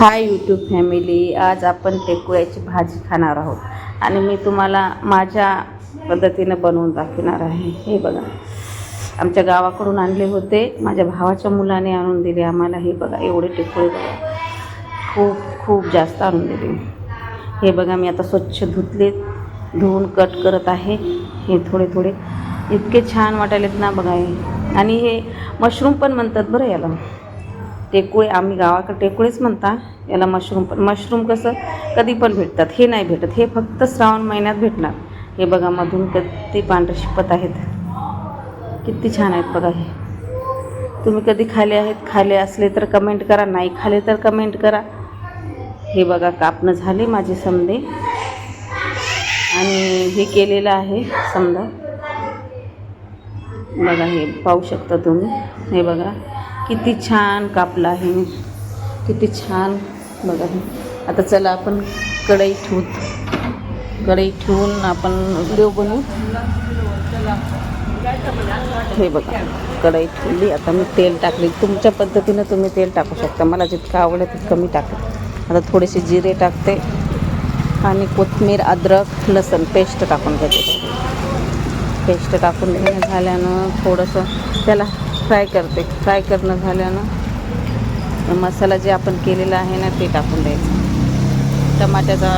Hi YouTube family आज आपण टेकुळ्याची भाजी खाणार आहोत. आणि मी तुम्हाला माझ्या पद्धतीनं बनवून दाखवणार आहे. हे बघा. आमच्या गावाकडून आणले होते. माझ्या भावाच्या मुलाने आणून दिले. आम्हाला हे बघा एवढे टेकुळे बघा. खूप खूप जास्त आणून दिले. हे बघा मी आता स्वच्छ धुतले. धुवून कट करत आहे. हे थोडे थोडे. इतके छान वाटायलेत ना बघा हे. आणि हे मशरूम पण म्हणतात बरं याला. टेकुळे आम्ही गावाकडे टेकुळेच म्हणता. याला मशरूम पण मशरूम कसं? कधी पण भेटतात. हे नाही भेटत. हे फक्त श्रावण महिन्यात भेटणार. हे बघा मधून किती पांढरे शिपत आहेत. किती छान आहेत बघा हे. तुम्ही कधी खाले आहेत खाले असले तर कमेंट करा. नाही खाले तर कमेंट करा. हे बघा कापणं झाले माझे समदे. आणि हे केलेलं आहे समजा बघा हे पाहू शकता तुम्ही. हे बघा. किती छान कापलं आहे. किती छान. बघा आता चला आपण कढई ठेवू. कढई ठेवून आपण व्हिडिओ बनवू. हे बघा. कढई ठेवली. आता मी तेल टाकली. तुमच्या पद्धतीनं तुम्ही तेल टाकू शकता. मला जितकं आवडेल तितकं मी टाकते. आता थोडेसे जिरे टाकते. आणि कोथमीर अद्रक लसण पेस्ट टाकून घेते. पेस्ट टाकून घेणं झाल्यानं थोडंसं त्याला फ्राय करते. फ्राय करणं झाल्यानं मसाला जे आपण केलेला आहे ना ते टाकून द्यायचं. टमाट्याचा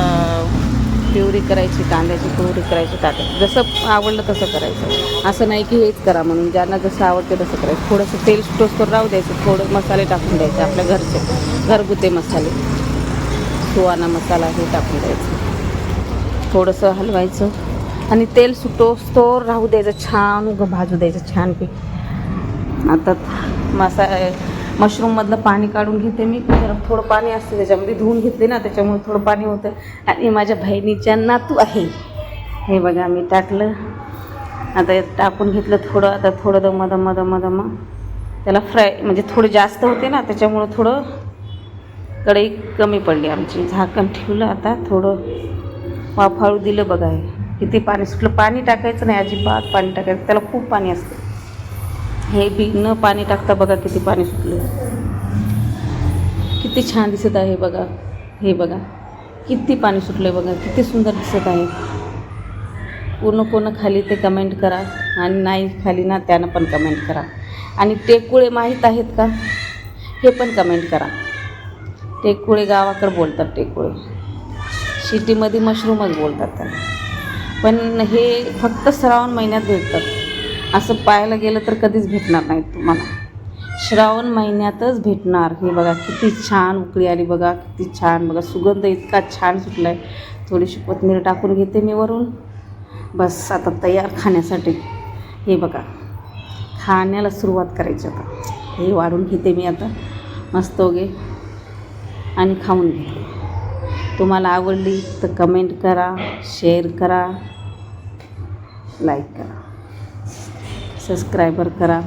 प्युरी करायची कांद्याची प्युरी करायची टाकायची जसं आवडलं तसं करायचं. असं नाही की हेच करा म्हणून. ज्यांना जसं आवडते तसं करायचं. थोडंसं तेल स्टोसवर राहू द्यायचं. थोडं मसाले टाकून द्यायचे आपल्या घरचे. घरगुते मसाले. सुवाना मसाला हे टाकून द्यायचं. थोडंसं हलवायचं. आणि तेल सुटोस्तोर राहू द्यायचं. छान भाजू द्यायचं. छानपैकी आता मसा मशरूममधलं पाणी काढून घेते मी. थोडं पाणी असते त्याच्यामध्ये धुवून घेतले ना त्याच्यामुळे थोडं पाणी होतं. आणि माझ्या बहिणीच्या नातू आहे. हे बघा मी टाकलं. आता टाकून घेतलं थोडं. आता थोडं दम दम दम दम. त्याला फ्राय म्हणजे थोडं जास्त होते ना त्याच्यामुळं थोडं कढई कमी पडली आमची. झाकण ठेवलं आता थोडं. वाफाळू दिलं बघा हे. किती पाणी सुटलं पाणी टाकायचं नाही अजिबात पाणी टाकायचं. त्याला खूप पाणी असतं. हे बी न पाणी टाकता बघा किती पाणी सुटलं किती छान दिसत आहे बघा. हे बघा. किती पाणी सुटलं आहे बघा. किती सुंदर दिसत आहे. पूर्ण कोण खाली ते कमेंट करा आणि नाही खाली ना त्यानं पण कमेंट करा. आणि टेकुळे माहीत आहेत का? हे पण कमेंट करा. टेकुळे गावाकडे बोलतात टेकुळे. सिटीमध्ये मशरूमच बोलतात त्याला. पण हे फक्त श्रावण महिन्यात भेटतात. असं पाहायला गेलं तर कधीच भेटणार नाही तुम्हाला. श्रावण महिन्यातच भेटणार. हे बघा किती छान उकळी आली बघा किती छान. बघा सुगंध इतका छान सुटला आहे थोडीशी कोथमीर टाकून घेते मी वरून. बस आता तयार खाण्यासाठी. हे बघा खाण्याला सुरुवात करायची आता. हे वाढून घेते मी आता. मस्त ओगे आणि खाऊन घेते तुम्हाला आवडली तर कमेंट करा शेअर करा लाईक करा. सबस्क्रायबर करा.